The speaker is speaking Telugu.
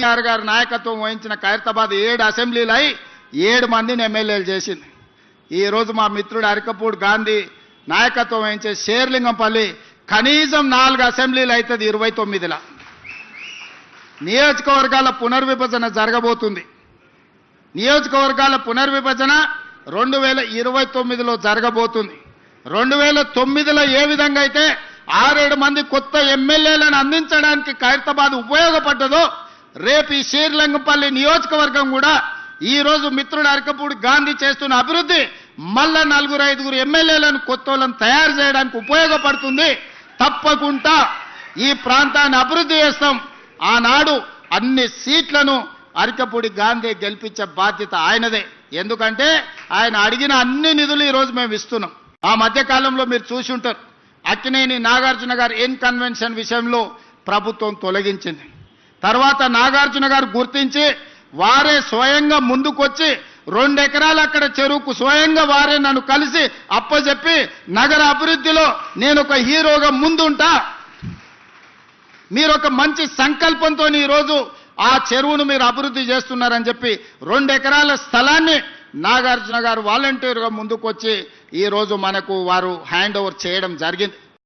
కేసీఆర్ గారి నాయకత్వం వహించిన ఖైరతాబాద్ ఏడు అసెంబ్లీలు అయి ఏడు మందిని ఎమ్మెల్యేలు చేసింది. ఈరోజు మా మిత్రుడు అరికపూడి గాంధీ నాయకత్వం వహించే షేర్లింగంపల్లి కనీసం నాలుగు అసెంబ్లీలు అవుతుంది ఇరవై తొమ్మిదిలా. నియోజకవర్గాల పునర్విభజన జరగబోతుంది. నియోజకవర్గాల పునర్విభజన రెండు వేల ఇరవై తొమ్మిదిలో జరగబోతుంది. రెండు వేల తొమ్మిదిలో ఏ విధంగా అయితే ఆరేడు మంది కొత్త ఎమ్మెల్యేలను అందించడానికి ఖైరతాబాద్ ఉపయోగపడ్డదో రేపు ఈ శ్రీరంగంపల్లి నియోజకవర్గం కూడా ఈరోజు మిత్రుడు అరకపూడి గాంధీ చేస్తున్న అభివృద్ధి మళ్ళా నలుగురు ఐదుగురు ఎమ్మెల్యేలను కొత్త తయారు చేయడానికి ఉపయోగపడుతుంది. తప్పకుండా ఈ ప్రాంతాన్ని అభివృద్ధి చేస్తాం. ఆనాడు అన్ని సీట్లను అరకపూడి గాంధీ గెలిపించే బాధ్యత ఆయనదే. ఎందుకంటే ఆయన అడిగిన అన్ని నిధులు ఈరోజు మేము ఇస్తున్నాం. ఆ మధ్యకాలంలో మీరు చూసి ఉంటారు. అక్కినేని నాగార్జున గారు ఎన్ కన్వెన్షన్ విషయంలో ప్రభుత్వం తొలగించింది. తర్వాత నాగార్జున గారు గుర్తించి వారే స్వయంగా ముందుకొచ్చి రెండు ఎకరాలు అక్కడ చెరువుకు స్వయంగా వారే నన్ను కలిసి అప్పచెప్పి నగర అభివృద్ధిలో నేను ఒక హీరోగా ముందుంటా. మీరు ఒక మంచి సంకల్పంతో ఈరోజు ఆ చెరువును మీరు అభివృద్ధి చేస్తున్నారని చెప్పి రెండు ఎకరాల స్థలాన్ని నాగార్జున గారు వాలంటీర్గా ముందుకొచ్చి ఈరోజు మనకు వారు హ్యాండ్ ఓవర్ చేయడం జరిగింది.